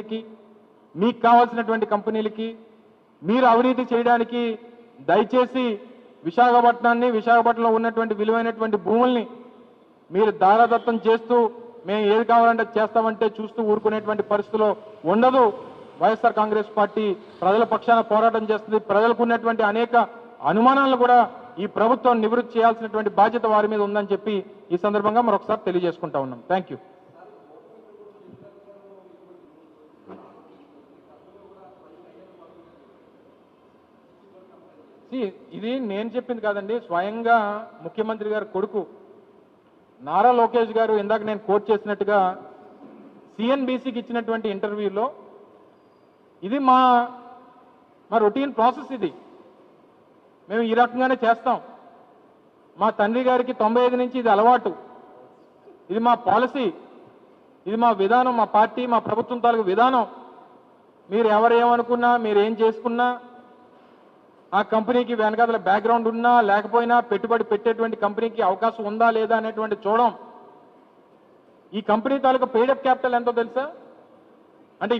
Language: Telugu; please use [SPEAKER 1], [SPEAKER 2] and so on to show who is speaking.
[SPEAKER 1] కంపెనీలకి మీకు కావాల్సినటువంటి కంపెనీలకి మీరు అవినీతి చేయడానికి దయచేసి విశాఖపట్నాన్ని విశాఖపట్నంలో ఉన్నటువంటి విలువైనటువంటి భూముల్ని మీరు దారాదత్తం చేస్తూ మేము ఏది కావాలంటే చేస్తామంటే చూస్తూ ఊరుకునేటువంటి పరిస్థితిలో ఉండదు. వైఎస్ఆర్ కాంగ్రెస్ పార్టీ ప్రజల పక్షాన పోరాటం చేస్తుంది. ప్రజలకు ఉన్నటువంటి అనేక అనుమానాలను కూడా ఈ ప్రభుత్వం నివృత్తి చేయాల్సినటువంటి బాధ్యత వారి మీద ఉందని చెప్పి ఈ సందర్భంగా మరొకసారి తెలియజేసుకుంటా ఉన్నాం. థ్యాంక్ ఇది నేను చెప్పింది కాదండి స్వయంగా ముఖ్యమంత్రి గారి కొడుకు నారా లోకేష్ గారు ఇందాక నేను కోట్ చేసినట్టుగా సిఎన్బిసికి ఇచ్చినటువంటి ఇంటర్వ్యూలో ఇది మా మా రొటీన్ ప్రాసెస్ ఇది. మేము ఈ రకంగానే చేస్తాం. మా తండ్రి గారికి తొంభై ఐదు నుంచి ఇది అలవాటు. ఇది మా పాలసీ. ఇది మా విధానం మా పార్టీ మా ప్రభుత్వం తాలూకు విధానం. మీరు ఎవరేమనుకున్నా మీరు ఏం చేసుకున్నా ఆ కంపెనీకి వెనకాతల బ్యాక్గ్రౌండ్ ఉన్నా లేకపోయినా పెట్టుబడి పెట్టేటువంటి కంపెనీకి అవకాశం ఉందా లేదా అనేటువంటి చూడడం ఈ కంపెనీ తాలూకా పేడప్ క్యాపిటల్ ఎంతో తెలుసా? అంటే ఈ